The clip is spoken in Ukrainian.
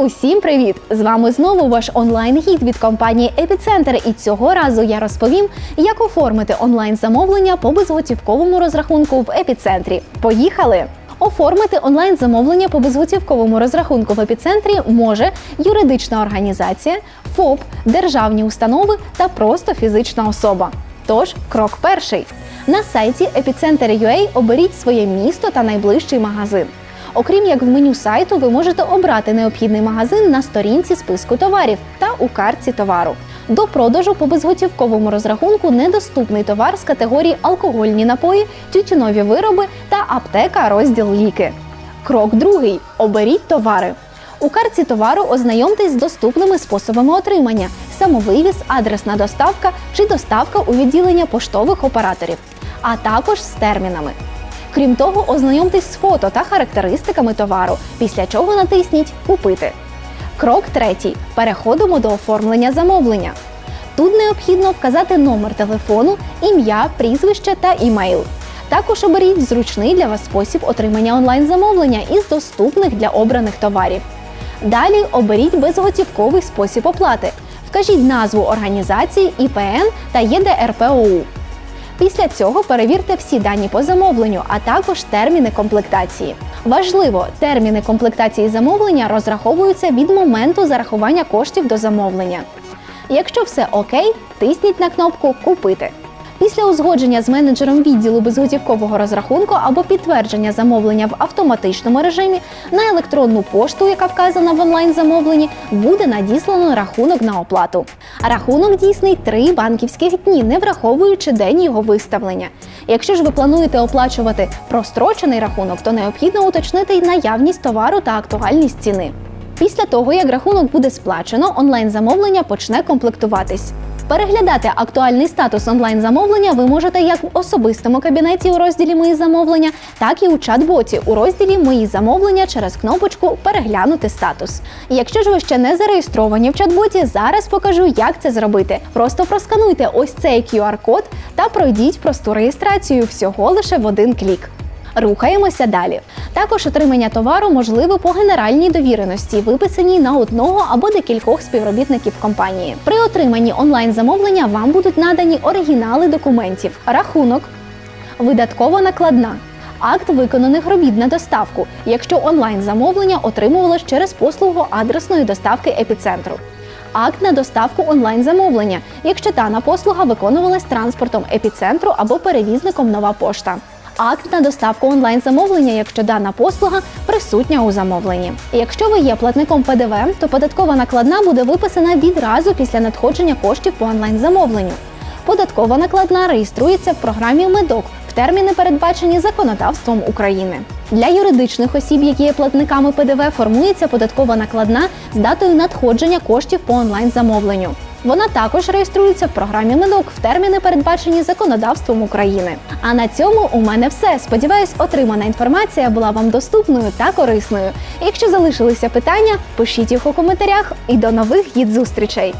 Усім привіт! З вами знову ваш онлайн-гід від компанії Епіцентр. І цього разу я розповім, як оформити онлайн-замовлення по безготівковому розрахунку в епіцентрі. Поїхали! Оформити онлайн-замовлення по безготівковому розрахунку в епіцентрі може юридична організація, ФОП, державні установи та просто фізична особа. Тож, крок перший. На сайті Epicenter.ua оберіть своє місто та найближчий магазин. Окрім як в меню сайту, ви можете обрати необхідний магазин на сторінці списку товарів та у картці товару. До продажу по безготівковому розрахунку недоступний товар з категорії алкогольні напої, тютюнові вироби та аптека розділ ліки. Крок другий. Оберіть товари. У картці товару ознайомтесь з доступними способами отримання: самовивіз, адресна доставка чи доставка у відділення поштових операторів, а також з термінами. Крім того, ознайомтесь з фото та характеристиками товару, після чого натисніть Купити. Крок третій. Переходимо до оформлення замовлення. Тут необхідно вказати номер телефону, ім'я, прізвище та імейл. Також оберіть зручний для вас спосіб отримання онлайн-замовлення із доступних для обраних товарів. Далі оберіть безготівковий спосіб оплати. Вкажіть назву організації, ІПН та ЄДРПОУ. Після цього перевірте всі дані по замовленню, а також терміни комплектації. Важливо, терміни комплектації замовлення розраховуються від моменту зарахування коштів до замовлення. Якщо все окей, тисніть на кнопку Купити. Після узгодження з менеджером відділу безготівкового розрахунку або підтвердження замовлення в автоматичному режимі на електронну пошту, яка вказана в онлайн-замовленні, буде надіслано рахунок на оплату. Рахунок дійсний три банківських дні, не враховуючи день його виставлення. Якщо ж ви плануєте оплачувати прострочений рахунок, то необхідно уточнити й наявність товару та актуальність ціни. Після того, як рахунок буде сплачено, онлайн-замовлення почне комплектуватись. Переглядати актуальний статус онлайн-замовлення ви можете як в особистому кабінеті у розділі Мої замовлення, так і у чат-боті у розділі Мої замовлення через кнопочку Переглянути статус. Якщо ж ви ще не зареєстровані в чат-боті, зараз покажу, як це зробити. Просто проскануйте ось цей QR-код та пройдіть просту реєстрацію всього лише в один клік. Рухаємося далі. Також отримання товару можливе по генеральній довіреності, виписаній на одного або декількох співробітників компанії. При отриманні онлайн-замовлення вам будуть надані оригінали документів, рахунок, видаткова накладна. Акт виконаних робіт на доставку, якщо онлайн-замовлення отримувалось через послугу адресної доставки епіцентру. Акт на доставку онлайн-замовлення, якщо дана послуга виконувалась транспортом епіцентру або перевізником нова пошта. Акт на доставку онлайн-замовлення, якщо дана послуга присутня у замовленні. Якщо ви є платником ПДВ, то податкова накладна буде виписана відразу після надходження коштів по онлайн-замовленню. Податкова накладна реєструється в програмі Медок в терміни, передбачені законодавством України. Для юридичних осіб, які є платниками ПДВ, формується податкова накладна з датою надходження коштів по онлайн-замовленню. Вона також реєструється в програмі МИНОК в терміни, передбачені законодавством України. А на цьому у мене все. Сподіваюсь, отримана інформація була вам доступною та корисною. Якщо залишилися питання, пишіть їх у коментарях і до нових гід зустрічей.